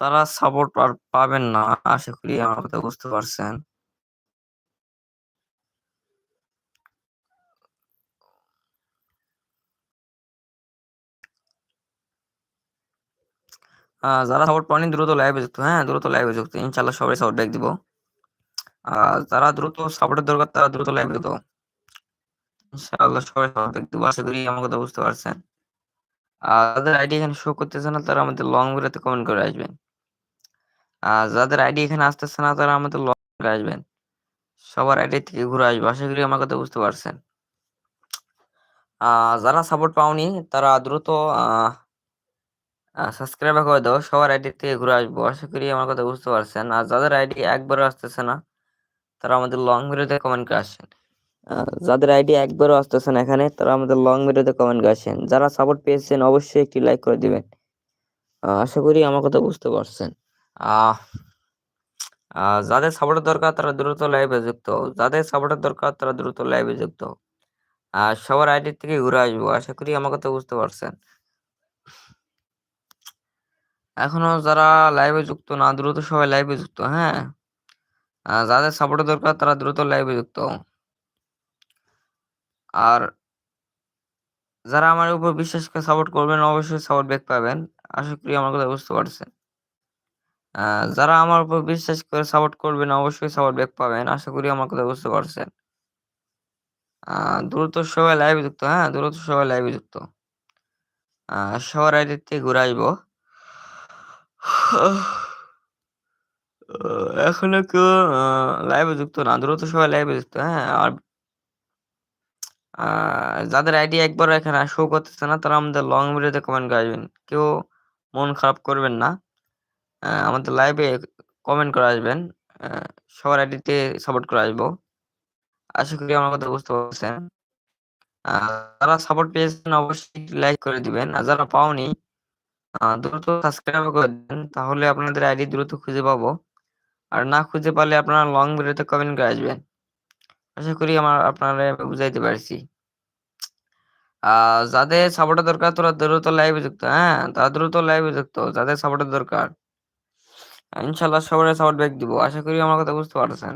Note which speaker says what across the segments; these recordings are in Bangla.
Speaker 1: তারা সাপোর্ট আর পাবেন না, আশা করি আমার কথা বুঝতে পারছেন। যারা সাপোর্ট পানি দ্রুত লাইভে যুক্ত হ্যাঁ দ্রুত লাইভে যুক্ত ইনশাল্লাহ সবাই সাপোর্ট ব্যাক দিব। আর যারা দ্রুত সাপোর্টের দরকার, তারা দ্রুত লাইভে যুক্ত। ইনশাআল্লাহ সবাই সাপোর্ট ব্যাক দিব, আশা করি আমার কথা বুঝতে পারছেন। আর যাদের আইডি এখানে শো করতেছে না, তারা আমাদের লং ভিডিওতে কমেন্ট করে আসবেন। যাদের আইডি এখানে আসতেছে না, তারা আমাদের লং করে আসবেন। সবার আইডি থেকে ঘুরে আসবে। আশা করি আমার কথা বুঝতে পারছেন। যারা সাপোর্ট পাওনি, তারা দ্রুত সাবস্ক্রাইব করে দাও। সবার আইডি থেকে ঘুরে আসব। আশা করি আমার কথা বুঝতে পারছেন। আর যাদের আইডি একবারও আসতেছে না, তারা আমাদের লং ভিডিওতে কমেন্ট করে আসেন। যাদের আইডি একবারও আসতেছে না এখানে, তারা আমাদের লং ভিডিওতে কমেন্ট করে আসেন। যারা সাপোর্ট পেয়েছেন, অবশ্যই একটি লাইক করে দিবেন। আশা করি আমার কথা বুঝতে পারছেন। যাদের সাপোর্টের দরকার তারা দ্রুত লাইভে যুক্ত। যাদের সাপোর্টের দরকার তারা দ্রুত লাইভে যুক্ত। আর সবার আইডি থেকে ঘুরে আসব। আশা করি আমার কথা বুঝতে পারছেন। এখনও যারা লাইভে যুক্ত না, দ্রুত সবাই লাইভে যুক্ত হ্যাঁ? যাদের সাপোর্টের দরকার তারা দ্রুত লাইভে যুক্ত। আর যারা আমার উপর বিশ্বাস করে সাপোর্ট করবেন, অবশ্যই সাপোর্ট ব্যাক পাবেন। আশা করি আমার কথা বুঝতে পারছেন। যারা আমার উপর বিশ্বাস করে সাপোর্ট করবেন, অবশ্যই সাপোর্ট ব্যাক পাবেন। আশা করি আমার কথা বুঝতে পারছেন। দ্রুত সবাই লাইভে যুক্ত হ্যাঁ? দ্রুত সবাই লাইভে যুক্ত। সবার আইডির থেকে ঘুরে আসব। এখনও কেউ লাইভে যুক্ত না। দ্রুত সবাই লাইভে যুক্ত হ্যাঁ? আর যাদের আইডি একবার এখানে শো করতেছে না, তারা আমাদের লং ভিডিওতে কমেন্ট করবেন কেউ মন খারাপ করবেন না। আমাদের লাইভে কমেন্ট করে আসবেন। সবার আইডিতে সাপোর্ট করে আসব। আশা করি আমার কথা বুঝতে পারছেন। যারা সাপোর্ট পেয়েছেন অবশ্যই লাইক করে দিবেন। আর যারা পাওনি দ্রুত সাবস্ক্রাইব করে দেন তাহলে আপনাদের আইডি দ্রুত খুঁজে পাবো। আর না খুঁজে পারলে আপনারা লং ভিডিওতে কমেন্ট করে আসবেন। আশা করি আমার আপনারা বুঝাইতে পারছি। যাদের সাপোর্টের দরকার, তোরা দ্রুত লাইভে যুক্ত। হ্যাঁ তারা দ্রুত লাইভে যুক্ত। যাদের সাপোর্টের দরকার। ইনশাল্লাহ সবাই সাপোর্ট ব্যাক দিব। আশা করি আমার কথা বুঝতে পারছেন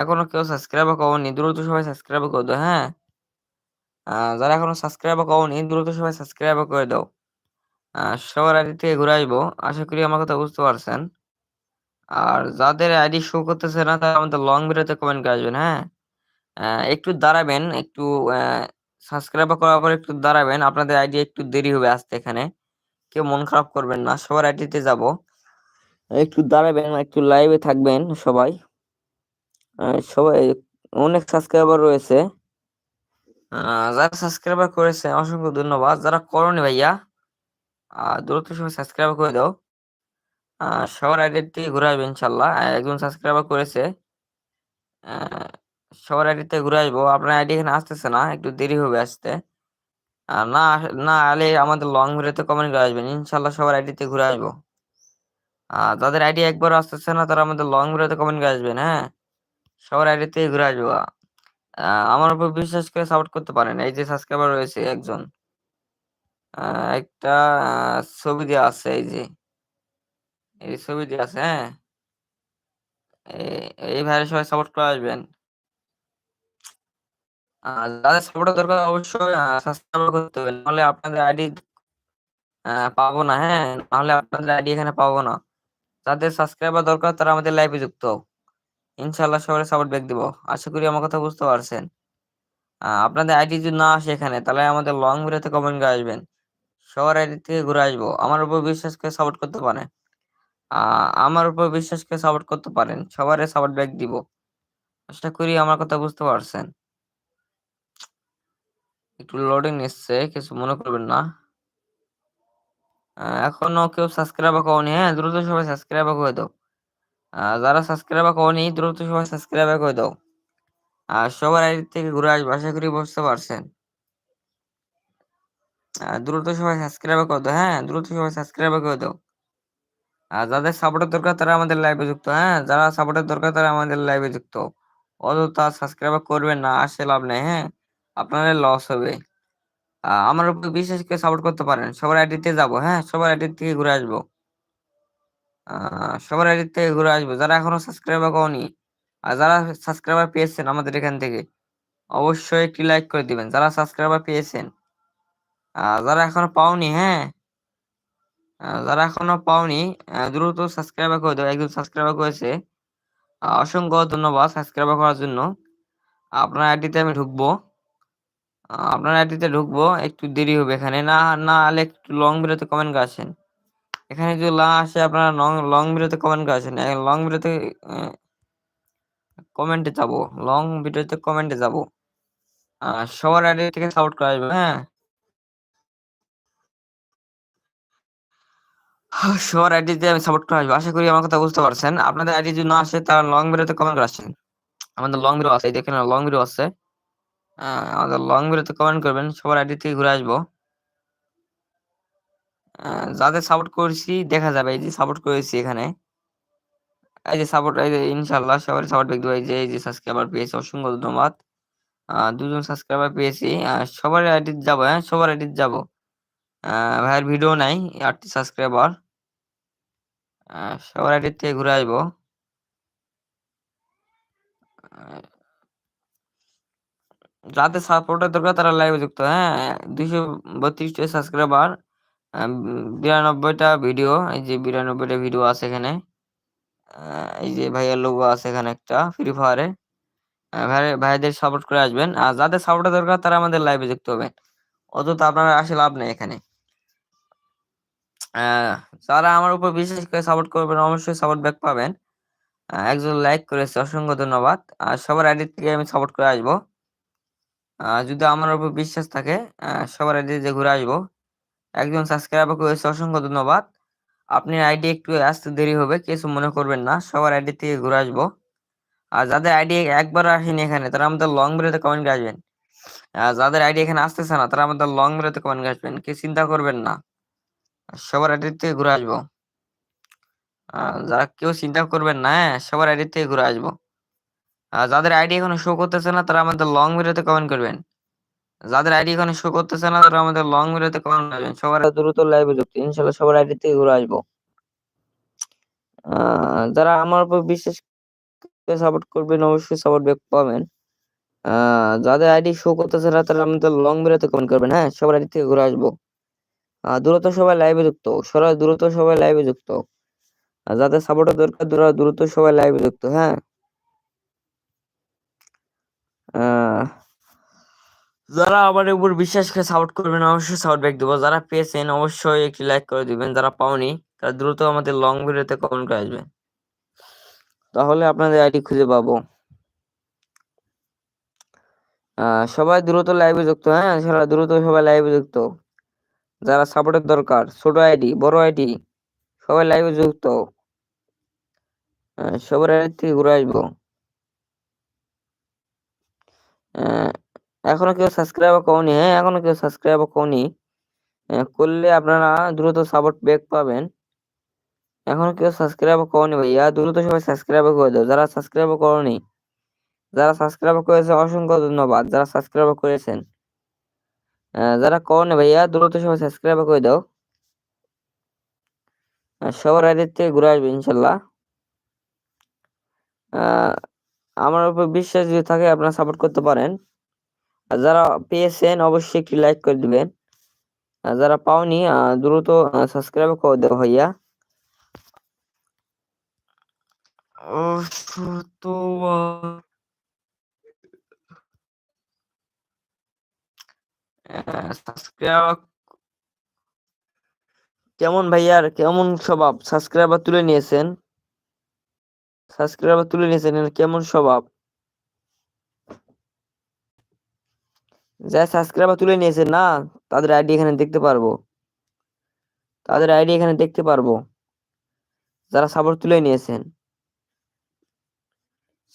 Speaker 1: এখনও কেউ সাবস্ক্রাইব করেনি, দ্রুত সবাই সাবস্ক্রাইব করে দাও হ্যাঁ? যারা এখনও সাবস্ক্রাইব করেনি, দ্রুত সবাই সাবস্ক্রাইব করে দাও। সবার আইডি থেকে ঘুরে আসব, আশা করি আমার কথা বুঝতে পারছেন। আর যাদের আইডি শো করতেছে না, তারা আমাদের লং ভিডিওতে কমেন্ট করে আসবেন হ্যাঁ? একটু দাঁড়াবেন, একটু সাবস্ক্রাইব করার পর একটু দাঁড়াবেন, আপনাদের আইডি একটু দেরি হবে আসতে এখানে। কেউ মন খারাপ করবেন না, সবার আইডিতে যাব। একটু দাঁড়াবেন, একটু লাইভে থাকবেন সবাই। সবাই অনেক সাবস্ক্রাইবার রয়েছে। যারা সাবস্ক্রাইবার করেছে, অসংখ্য ধন্যবাদ। যারা করনি ভাইয়া দ্রুত সময় সাবস্ক্রাইব করে দাও। সবার আইডি থেকে ঘুরে আসবে ইনশাল্লাহ। একজন সাবস্ক্রাইবার করেছে সবার আইডিতে ঘুরে আসব। আপনার আইডি এখানে আসতেছে না, একটু দেরি হবে আসতে। না না, আলে আমাদের লং ভিডিওতে কমেন্ট করে আসবেন। ইনশাল্লাহ সবার আইডিতে ঘুরে আসব। যাদের আইডি একবার আসতেছে না, তারা আমাদের লং ভিডিওতে কমেন্ট করে আসবেন হ্যাঁ? সবার আইডিতে ঘুরে আসব। আমার উপর বিশ্বাস করে সাপোর্ট করতে পারেন। এই যে সাবস্ক্রাইবার রয়েছে একজন। একটা ছবি দেওয়া আছে, এই যে। এই ছবি দেওয়া আছে হ্যাঁ? এই ভাইয়ের সবাই সাপোর্ট করে আসবেন। যাদের সাপোর্টের দরকার অবশ্যই সাবস্ক্রাইব করতে হবে। নাহলে আপনাদের আইডি পাবো না হ্যাঁ? নাহলে আপনাদের আইডি এখানে পাবো না। যাদের সাবস্ক্রাইবার দরকার, তারা আমাদের লাইভে যুক্ত ইনশাল্লাহ সবাই সাপোর্ট ব্যাক দিব। আশা করি আমার কথা বুঝতে পারছেন। আপনাদের আইডি যদি না আসে এখানে, তাহলে আমাদের লং ভিডিওতে কমেন্ট করে আসবেন। সবার আইডি থেকে ঘুরে আসব। আমার উপর বিশ্বাস করে সাপোর্ট করতে পারেন। আমার উপর বিশ্বাস করে সাপোর্ট করতে পারেন। সবারই সাপোর্ট ব্যাক দিব। আশা করি আমার কথা বুঝতে পারছেন। একটু লোডিং নিচ্ছে, কিছু মনে করবেন না। এখনও কেউ সাবস্ক্রাইব করেনি হ্যাঁ দ্রুত সবাই সাবস্ক্রাইব করে দাও। যারা সাবস্ক্রাইব করেনি, দ্রুত সবাই সাবস্ক্রাইব করে দাও। আর সবার আইডি থেকে ঘুরে আসবে, আশা করি বুঝতে পারছেন। দ্রুত সবাই সাবস্ক্রাইব করে দাও হ্যাঁ দ্রুত সবাই সাবস্ক্রাইব করে দাও। আর যাদের সাপোর্টের দরকার, তারা আমাদের লাইভে যুক্ত হ্যাঁ যারা সাপোর্টের দরকার, তারা আমাদের লাইভে যুক্ত। অত অযথা সাবস্ক্রাইব করবেন না, আসে লাভ নেই হ্যাঁ। আপনাদের লস হবে। আমার উপর বিশেষ করে সাপোর্ট করতে পারেন। সবার আইডিতে যাব হ্যাঁ? সবার আইডি থেকে ঘুরে আসব। সবার আইডি থেকে ঘুরে আসব। যারা এখনও সাবস্ক্রাইবার করনি আর যারা সাবস্ক্রাইবার পেয়েছেন আমাদের এখান থেকে, অবশ্যই একটি লাইক করে দিবেন। যারা সাবস্ক্রাইবার পেয়েছেন যারা এখনও পাওনি হ্যাঁ? যারা এখনও পাওনি দ্রুত সাবস্ক্রাইবার করে দেবো একজন সাবস্ক্রাইবার করেছে অসংখ্য ধন্যবাদ সাবস্ক্রাইবার করার জন্য। আপনার আইডিতে আমি ঢুকবো। আপনার আইডিতে ঢুকবো, একটু দেরি হবে এখানে। না না হলে একটু লং ভিডিওতে কমেন্ট আসেন। এখানে যদি লা আসে, আপনারা লং লং ভিডিওতে কমেন্ট আসেন। লং ভিডিওতে কমেন্টে যাব। লং ভিডিওতে কমেন্টে যাব। সবার আইডি থেকে সাপোর্ট করা আসবে হ্যাঁ? সবার আইডিতে আমি সাপোর্ট করে আসব। আশা করি আমার কথা বুঝতে পারছেন। আপনাদের আইডি যদি না আসে তারা লং ভিডিওতে কমেন্ট আসেন। আমাদের লং ভিডিও আছে দেখেন লং ভিডিও আছে। আমাদের লং ভিডিওতে কমেন্ট করবেন, সবার আইডি থেকে ঘুরে আসব। যাদের সাপোর্ট করেছি, দেখা যাবে, এই যে সাপোর্ট করেছি এখানে। এই যে সাপোর্ট এই যে ইনশাল্লাহ সবার সাপোর্ট দেখতে পাই, যে, এই যে সাবস্ক্রাইবার পেয়েছি, অসংখ্য ধন্যবাদ। দুজন সাবস্ক্রাইবার পেয়েছি সবার আইডি যাব হ্যাঁ সবার আইডি যাব। ভাইয়ের ভিডিও নাই, আটটি সাবস্ক্রাইবার সবার আইডি থেকে ঘুরে আসব। যাদের সাপোর্টের দরকার তারা লাইভে যুক্ত। হ্যাঁ দুইশো বত্রিশটা সাবস্ক্রাইবার বিরানব্বইটা ভিডিও এই যে বিরানব্বইটা ভিডিও আছে এখানে। এই যে ভাইয়ের লোগো আছে এখানে একটা ফ্রি ফায়ারে ভাই, ভাইদের সাপোর্ট করে আসবেন। আর যাদের সাপোর্টের দরকার তারা আমাদের লাইভে যুক্ত হবেন। অত আপনারা আসে লাভ নেই এখানে। যারা আমার উপর বিশেষ করে সাপোর্ট করবেন, অবশ্যই সাপোর্ট ব্যাক পাবেন। একজন লাইক করেছে, অসংখ্য ধন্যবাদ। আর সবার আইডি থেকে আমি সাপোর্ট করে আসব। যদি আমার উপর বিশ্বাস থাকে সবার আইডি যে ঘুরে আসব। একজন সাবস্ক্রাইবার করেছে অসংখ্য ধন্যবাদ। আপনি আইডি একটু আসতে দেরি হবে, কিছু মনে করবেন না, সবার আইডি থেকে ঘুরে আসব। আর যাদের আইডি একবার আসেনি এখানে, তারা আমাদের লং ভিডিওতে কমেন্ট আসবেন। যাদের আইডি এখানে আসতেছে না, তারা আমাদের লং ভিডিওতে কমেন্ট আসবেন কি চিন্তা করবেন না। সবার আইডি থেকে ঘুরে আসব। যারা কেউ চিন্তা করবেন না হ্যাঁ সবার আইডি থেকে ঘুরে আসব। যাদের আইডি এখনও শো করতেছে না, তারা আমাদের লং ভিডিওতে কমেন্ট করবেন। যাদের আইডি এখনও শো করতেছে না, তারা আমাদের লং ভিডিওতে কমেন্ট করবেন। সবার দ্রুত লাইভে যুক্ত, ইনশাল্লাহ সবার আইডি থেকে ঘুরে আসব। যারা আমার উপর বিশেষ সাপোর্ট করবেন, অবশ্যই সাপোর্ট ব্যাক পাবেন। যাদের আইডি শো করতেছে না, তারা আমাদের লং ভিডিওতে কমেন্ট করবেন। হ্যাঁ সবার আইডি থেকে ঘুরে আসব। দ্রুত সবাই লাইভে যুক্ত সবাই দ্রুত সবাই লাইভে যুক্ত। যাদের সাপোর্টের দরকার দ্রুত সবাই লাইভে যুক্ত হ্যাঁ। যারা আমার উপর বিশ্বাস করে সাপোর্ট করবেন, অবশ্যই সাপোর্ট ব্যাক দেবো। যারা পেয়েছেন, অবশ্যই একটি লাইক করে দিবেন। যারা পাওনি, তারা দ্রুত আমাদের লং ভিডিওতে কমেন্ট করে আসবেন। তাহলে আপনাদের আইডি খুঁজে পাবো। সবাই দ্রুত লাইভে যুক্ত হ্যাঁ? সারা দ্রুত সবাই লাইভে যুক্ত। যারা সাপোর্টের দরকার, ছোট আইডি বড় আইডি সবাই লাইভে যুক্ত। সবার আইডি থেকে ঘুরে আসব। এখনও কেউ সাবস্ক্রাইব করনি হ্যাঁ এখনও কেউ সাবস্ক্রাইব করনি করলে আপনারা দ্রুত সাপোর্ট ব্যাক পাবেন। এখনও কেউ সাবস্ক্রাইব করনি ভাইয়া, দ্রুত সবাই সাবস্ক্রাইব করে দাও। যারা সাবস্ক্রাইব করনি, যারা সাবস্ক্রাইব করেছে, অসংখ্য ধন্যবাদ। যারা সাবস্ক্রাইব করেছেন যারা করনি ভাইয়া, দ্রুত সবাই সাবস্ক্রাইব করে দাও। সবার আইডি থেকে ঘুরে আসবে ইনশাল্লাহ। আমার উপর বিশ্বাস যদি থাকে আপনারা সাপোর্ট করতে পারেন। আর যারা পেয়েছেন অবশ্যই একটি লাইক করে দিবেন। আর যারা পাওনি দ্রুত সাবস্ক্রাইব করে ও তো সাবস্ক্রাইব কেমন ভাইয়ার কেমন স্বভাব? সাবস্ক্রাইবার তুলে নিয়েছেন। সাবস্ক্রাইবার তুলে নিয়েছেন, এর কেমন স্বভাব? যা সাবস্ক্রাইবার তুলে নিয়েছেন না, তাদের আইডি এখানে দেখতে পারব। তাদের আইডি এখানে দেখতে পারব। যারা সাপোর্ট তুলে নিয়েছেন।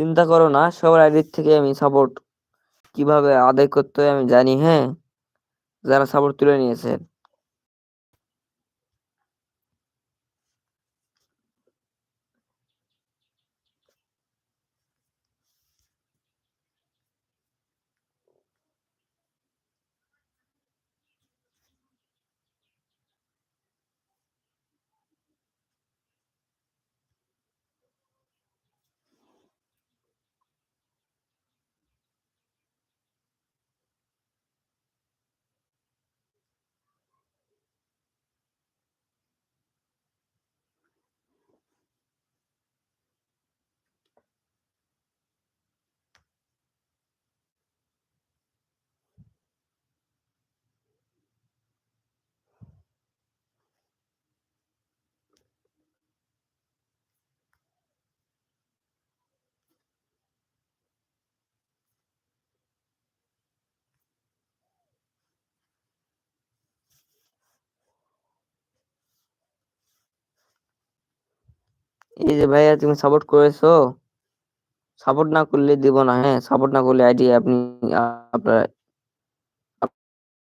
Speaker 1: চিন্তা করো না, সবার আইডি থেকে আমি সাপোর্ট কীভাবে আদায় করতে হয় আমি জানি হ্যাঁ? যারা সাপোর্ট তুলে নিয়েছেন। এই যে ভাইয়া তুমি সাপোর্ট করেছ সাপোর্ট না করলে দিব না হ্যাঁ সাপোর্ট না করলে আইডি আপনি, আপনার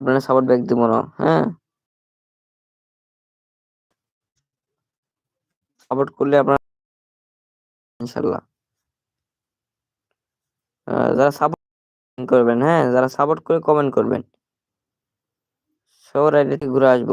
Speaker 1: আপনার সাপোর্ট ব্যাক দিব না হ্যাঁ। সাপোর্ট করলে আপনার ইনশাল্লাহ যারা সাপোর্ট করবেন হ্যাঁ যারা সাপোর্ট করে কমেন্ট করবেন। সবার আইডিতে ঘুরে আসব।